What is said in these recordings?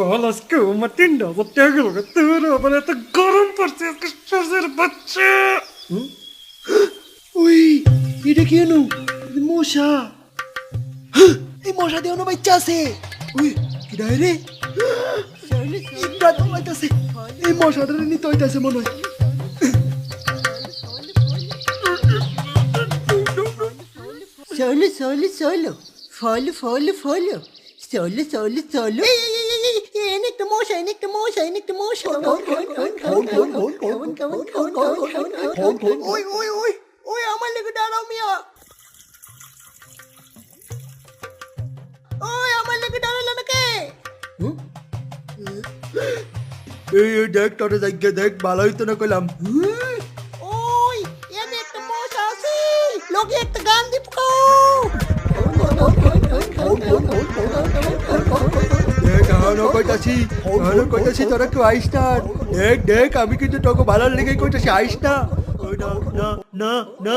আমার তিনটা বাচ্চা গেল তোর আবার এত গরম পড়ছে আজকে সজের বাচ্চা। ওই এটা কি এনো? মশা। এই মশা দিয়ে বাচ্চা আছে। ওই কি রে? এই মশাটা নিতে হইতাছে মনে হয়। Solo, solo, solo. Follow, follow, follow. Solo, solo, solo. একটা মশা একটা মশা একটা মশা ওই ওই ওই ওই আমার লেগে দাঁড়াও মিয়া ওই আমার লেগে দাঁড়াল না কে এই এই দেখ তোর জায়গা দেখ ভালো হইতো না কইলাম ওই এনে একটা মশা আছে লোকে একটা গান দিব দেখ আনো কইতাছি আনো কইতাছি তোরা কেউ আইস না। দেখ দেখ আমি কিন্তু তোকে ভালো লেগে কইতাছি আইস না। ওই না না না না।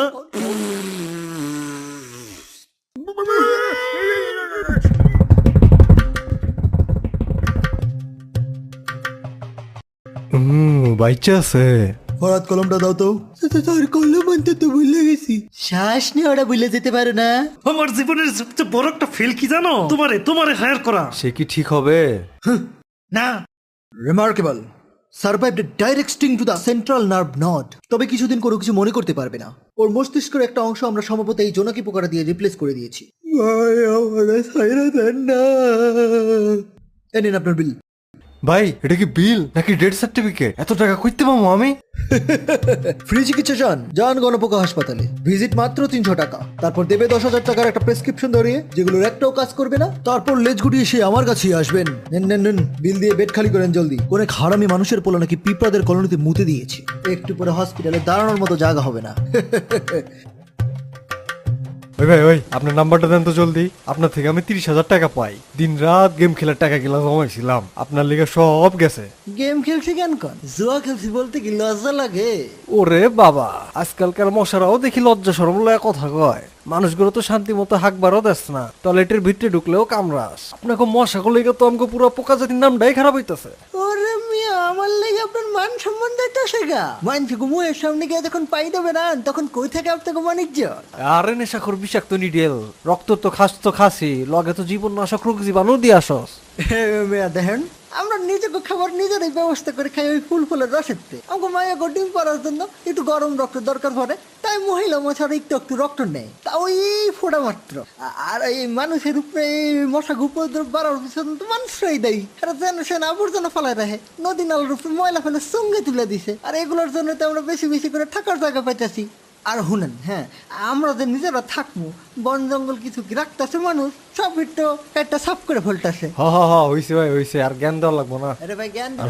আছে। ফরাত কলমটা দাও তো। তোর কলম আনতে তো ভুলে গেছি। শ্বাস নিয়ে ওরা ভুলে যেতে পারে না। আমার জীবনের সবচেয়ে বড় একটা ফেল কি জানো? তোমারে তোমারে হায়ার করা। সে কি ঠিক হবে? না। Remarkable survive direct sting to the central nerve node তবে কিছুদিন কোনো কিছু মনে করতে পারবে না। ওর মস্তিষ্কের একটা অংশ আমরা সম্ভবত এই জোনাকি পোকাটা দিয়ে রিপ্লেস করে দিয়েছি। এ নিন আপনার বিল ভাই, এটা কি বিল নাকি ডেথ সার্টিফিকেট এত টাকা কইতে পাবো আমি? ফ্রি চিকিৎসা চান? যান গণপোকা হাসপাতালে। ভিজিট মাত্র তিনশো টাকা। তারপর দেবে দশ হাজার টাকার একটা প্রেসক্রিপশন ধরিয়ে। যেগুলোর একটাও কাজ করবে না, তারপর লেজ গুটিয়ে সে আমার কাছেই আসবেন। নেন নেন নেন, বিল দিয়ে বেড খালি করেন জলদি। অনেক হারামি মানুষের পোলা নাকি পিঁপড়াদের কলোনিতে মুতে দিয়েছে। একটু পরে হসপিটালে দাঁড়ানোর মতো জায়গা হবে না। ওই ভাই ওই আপনার নাম্বারটা দেন তো জলদি। আপনার থেকে আমি তিরিশ হাজার টাকা পাই। দিন রাত গেম খেলার টাকা গেলা জমাইছিলাম। আপনার লিগে সব গেছে। গেম খেলছি কেন কন? জুয়া খেলছি বলতে কি লজ্জা লাগে? ওরে বাবা আজকালকার মশারাও দেখি লজ্জা সরম লয়া কথা কয়। মানুষগুলো তো শান্তি মতো হাঁকবারও দেস না। টয়লেটের ভিতরে ঢুকলেও কামড়াস। আপনাকে মশা গুলো তো আমাকে পুরো পোকা জাতির নামটাই খারাপ হইতেছে। আমার লেগে আপনার মান সম্মান দেখতে শেখা মানছি মুয়ের সামনে গিয়ে যখন পাই দেবে না তখন কই থেকে আপনাকে বাণিজ্য আরে নেশাখর বিষাক্ত নিডেল রক্ত তো খাস তো খাসি লগে তো জীবন নাশক রোগ জীবাণু দিয়ে আসস মেয়া দেখেন আমরা নিজেকে খাবার নিজেরাই ব্যবস্থা করে খাই ওই ফুল ফুলের রসের আমাকে মায়া গো ডিম পাড়ার জন্য একটু গরম রক্ত দরকার পড়ে। তাই মহিলা মশার একটু একটু রক্ত নেয়। তা ওই ফোড়া মাত্র। আর এই মানুষের উপরে মশা উপদ্রব বাড়ার পিছনে তো মানুষরাই দেয়। এরা যেন সেন আবর্জনা ফেলায় রাখে। নদী নালার উপরে ময়লা ফেলে সঙ্গে তুলে দিছে। আর এগুলোর জন্য তো আমরা বেশি বেশি করে থাকার জায়গা পাইতেছি। আর শুনেন হ্যাঁ আমরা যে নিজেরা থাকব বন জঙ্গল কিছু কি রাখতেছে মানুষ সব একটু একটা সাফ করে ফেলতেছে। হ হ হ হইছে ভাই হইছে আর জ্ঞান দেওয়া লাগবো না। আরে ভাই জ্ঞান আর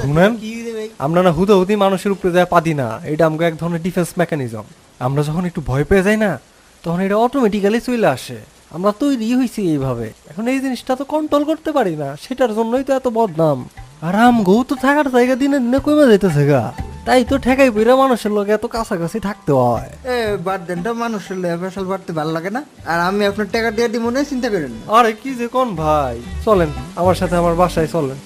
ভাই? আমরা না হুদা হুদি মানুষের উপরে যায় পাদি না। এটা আমাকে এক ধরনের ডিফেন্স মেকানিজম আমরা যখন একটু ভয় পেয়ে যাই না তখন এটা অটোমেটিক্যালি চলে আসে। আমরা তৈরি হয়েছি এইভাবে। এখন এই জিনিসটা তো কন্ট্রোল করতে পারি না সেটার জন্যই তো এত বদনাম। আর আমগো তো থাকার জায়গা দিনে দিনে কমে যাইতেছে গা। তাই তো ঠেকাই পইরা মানুষের লোক এত কাছাকাছি থাকতে হয়। এ বাদ দেন তো মানুষের লয়ে ফসল বাড়তে ভালো লাগে না। আর আমি আপনার টাকা দিয়ে দিব না চিন্তা করেন আরে কি যে কোন ভাই। চলেন আমার সাথে আমার বাসায় চলেন।